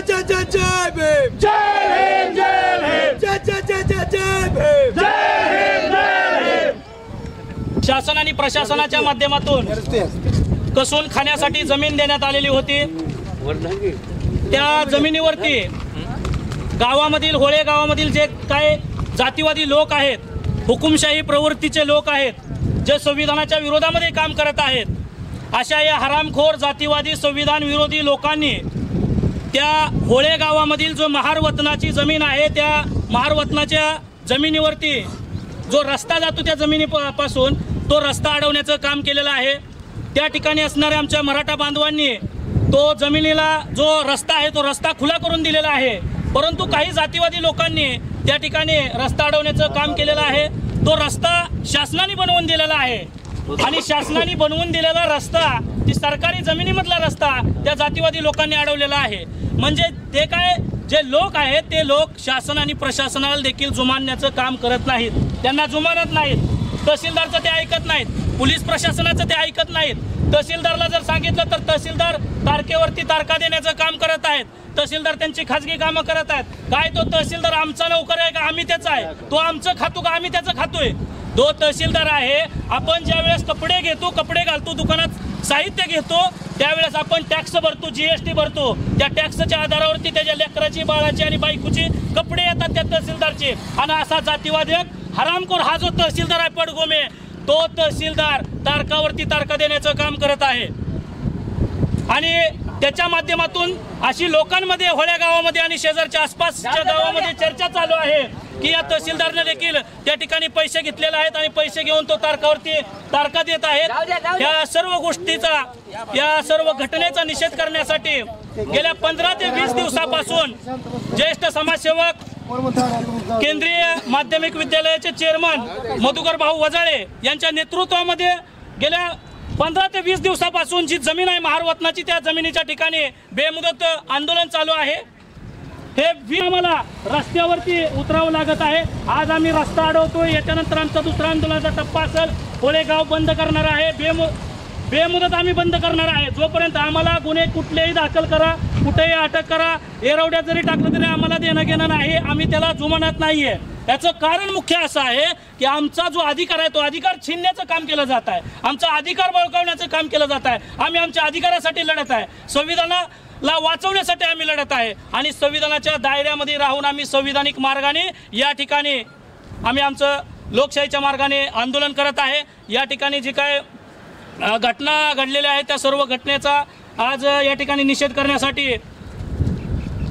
जय जय जय जय भीम। जय जय जय जय जय भीम। शासन आणि प्रशासनाच्या माध्यमातून कसून खाण्यासाठी जमीन देण्यात आलेली होती. त्या जमिनीवरती गावामधील होळे गावामधील जे काय जातीवादी लोक आहेत हुकुमशाही प्रवृत्तीचे लोक आहेत जे संविधानाच्या विरोधामध्ये काम करत आहेत अशा या हरामखोर जातीवादी संविधान विरोधी लोकांनी त्या होळे गावामधील जो महारवतनाची जमीन आहे त्या महारवतनाच्या जमिनीवरती जो रस्ता जातो त्या जमिनीपासून तो रस्ता अडवण्याचं काम केलेलं आहे. त्या ठिकाणी असणाऱ्या आमच्या मराठा बांधवांनी तो जमिनीला जो रस्ता आहे तो रस्ता खुला करून दिलेला आहे. परंतु काही जातीवादी लोकांनी त्या ठिकाणी रस्ता अडवण्याचं काम केलेलं आहे. तो रस्ता शासनाने बनवून दिलेला आहे. आणि शासनाने बनवून दिलेला रस्ता ती सरकारी जमिनीमधला रस्ता त्या जातीवादी लोकांनी अडवलेला आहे. म्हणजे ते काय जे लोक आहेत ते लोक शासन आणि प्रशासनाला देखील जुमानण्याचं काम करत नाहीत. त्यांना जुमानत नाहीत. तहसीलदारचं ते ऐकत नाहीत. पोलीस प्रशासनाचं ते ऐकत नाहीत. तहसीलदारला जर सांगितलं तर तहसीलदार तारखेवरती तारखा देण्याचं काम करत आहेत. तहसीलदार त्यांची खाजगी कामं करत आहेत. काय तो तहसीलदार आमचा नोकर आहे का? आम्ही त्याचा आहे. तो आमचं खातो का? आम्ही त्याचं खातोय. तो तहसीलदार आहे. आपण ज्या वेळेस कपडे घेतो कपडे घालतो दुकानात साहित्य घेतो त्यावेळेस आपण टॅक्स भरतो जीएसटी भरतो. त्या टॅक्सच्या आधारावरती त्याच्या लेकराची बाळाची आणि बायकोची कपडे येतात त्या तहसीलदारचे. आणि असा जातीवादी हरामखोर हा जो तहसीलदार आहे पडगोमे. तो तहसीलदार तारकावरती तारखा देण्याचं काम करत आहे. आणि त्याच्या माध्यमातून अशी लोकांमध्ये होळ्या गावामध्ये आणि शेजारच्या आसपासच्या गावामध्ये चर्चा चालू आहे की या तहसीलदारने देखील त्या ठिकाणी पैसे घेतलेले आहेत आणि पैसे घेऊन तो तारकावरती तारखा देत आहेत. या सर्व गोष्टीचा या सर्व घटनेचा निषेध करण्यासाठी गेल्या पंधरा ते वीस दिवसापासून ज्येष्ठ समाजसेवक केंद्रीय माध्यमिक विद्यालयाचे चेअरमन मधुकर भाऊ वजाळे यांच्या नेतृत्वामध्ये गेल्या पंधरा ते वीस दिवसापासून जी जमीन आहे महारवतनाची त्या जमिनीच्या ठिकाणी बेमुदत आंदोलन चालू आहे. हे वी आम्हाला रस्त्यावरती उतरावं लागत आहे. आज आम्ही रस्ता अडवतोय. याच्यानंतर आमचा दुसरा आंदोलनाचा टप्पा असेल. कोळेगाव बंद करणार आहे. बेमु बेमुदत आम्ही बंद करणार आहे. जोपर्यंत आम्हाला गुन्हे कुठलेही दाखल करा कुठेही अटक करा. एरवड्यात जरी टाकलं तरी आम्हाला देणं घेणं नाही. आम्ही त्याला जुमानत आहे याचं कारण मुख्य असं आहे की आमचा जो अधिकार आहे तो अधिकार छिनण्याचं काम केलं जात आहे. आमचा अधिकार बळकावण्याचं काम केलं जात आहे. आम्ही आमच्या अधिकारासाठी लढत आहे. संविधानाला वाचवण्यासाठी आम्ही लढत आहे. आणि संविधानाच्या दायऱ्यामध्ये राहून आम्ही संविधानिक मार्गाने या ठिकाणी आम्ही आमचं लोकशाहीच्या मार्गाने आंदोलन करत आहे. या ठिकाणी जी काय घटना घडलेल्या आहेत त्या सर्व घटनेचा आज या ठिकाणी निषेध करण्यासाठी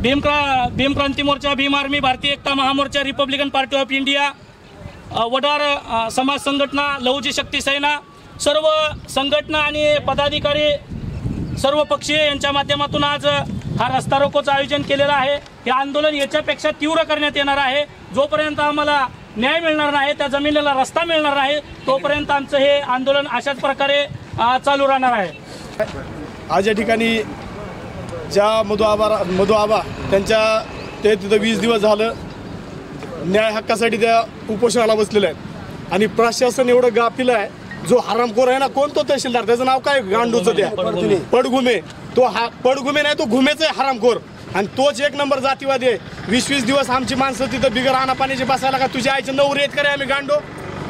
भीमक्रा Bhim Kranti Morcha Bhim army Bharatiya Ekta Mahamorcha Republican party of India Vadar Samaj Sanghatana Lahuji शक्ती सेना सर्व संघटना आणि पदाधिकारी सर्व पक्षीय यांच्या माध्यमातून आज हा रस्ता रोकोचं आयोजन केलेलं आहे. हे आंदोलन याच्यापेक्षा तीव्र करण्यात येणार आहे. जोपर्यंत आम्हाला न्याय मिळणार नाही त्या जमिनीला रस्ता मिळणार नाही तोपर्यंत आमचं हे आंदोलन अशाच प्रकारे चालू राहणार आहे. आज या ठिकाणी ज्या मधु आबा मधु आबा त्यांच्या ते तिथं वीस दिवस झालं. न्याय हक्कासाठी त्या उपोषणाला बसलेल्या आहेत. आणि प्रशासन एवढं गाफील आहे. जो हरामखोर आहे ना कोण तो तहसीलदार? त्याचं नाव काय? गांडूचं त्या पडघुमे. तो हा पडघुमे नाही तो घुमेच आहे हरामखोर. आणि तोच एक नंबर जातीवादी आहे. वीस वीस दिवस आमची माणसं तिथं बिगर आणा पाण्याची बसायला का? तुझ्या आईचे नवरे आहेत का रे आम्ही गांडो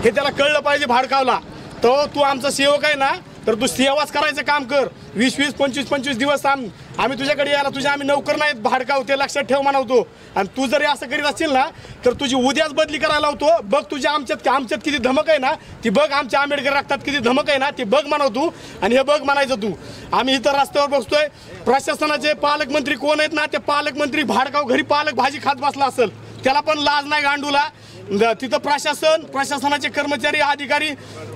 हे त्याला कळलं पाहिजे भाडकावला. तो तू आमचा सेवक आहे ना तर तू सेवाच करायचं काम कर. वीस वीस पंचवीस पंचवीस दिवस आम आम्ही तुझ्याकडे यायला तुझ्या आम्ही नोकर नाहीत भाडकाव ते लक्षात ठेव म्हणवतो आणि तू जरी असं करीत असशील ना तर तुझी उद्याच बदली करायला होतो बघ तुझ्या आमच्यात आमच्यात किती धमक आहे ना ती बघ आमच्या आंबेडकर रक्तात किती धमक आहे ना ती बघ म्हणव तू. आणि हे बघ म्हणायचं तू. आम्ही इथं रस्त्यावर बसतोय. प्रशासनाचे पालकमंत्री कोण आहेत ना ते पालकमंत्री भाडकाव घरी पालक भाजी खात बसला असेल. त्याला पण लाज नाही गांडूला. द- तिथं प्रशासन प्रशासनाचे कर्मचारी अधिकारी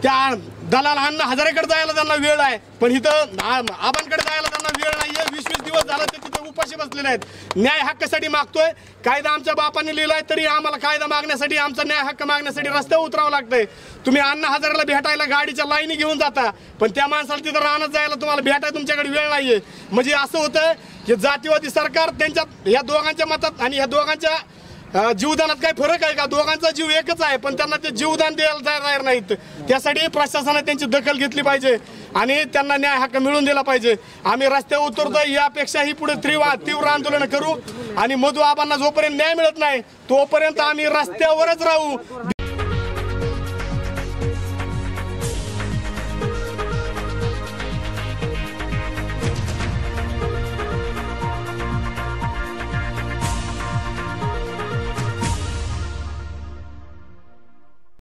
त्या दलाल अण्णा हजारेकडे जायला त्यांना वेळ आहे. पण इथं आबांकडे जायला त्यांना वेळ नाहीये. वीस वीस दिवस झाला ते तिथं उपाशी बसलेले आहेत. न्याय हक्कासाठी मागतोय. कायदा आमच्या बापाने लिहिलाय तरी आम्हाला कायदा मागण्यासाठी आमचा न्याय हक्क मागण्यासाठी रस्त्यावर उतरावं लागतंय. तुम्ही अण्णा हजाराला भेटायला गाडीच्या लाईनी घेऊन जाता. पण त्या माणसाला तिथं राहणं जायला तुम्हाला भेटाय तुमच्याकडे वेळ नाहीये. म्हणजे असं होतं की जातीवादी सरकार त्यांच्या या दोघांच्या मतात आणि या दोघांच्या जीवदानात काही फरक आहे का? दोघांचा जीव एकच आहे पण त्यांना ते जीवदान द्यायला तयार नाहीत. त्यासाठी प्रशासनाने त्यांची दखल घेतली पाहिजे आणि त्यांना न्याय हक्क मिळवून दिला पाहिजे. आम्ही रस्त्यावर उतरतो यापेक्षाही पुढे तीव्र तीव्र आंदोलन करू आणि मधु आबांना जोपर्यंत न्याय मिळत नाही तोपर्यंत आम्ही रस्त्यावरच राहू.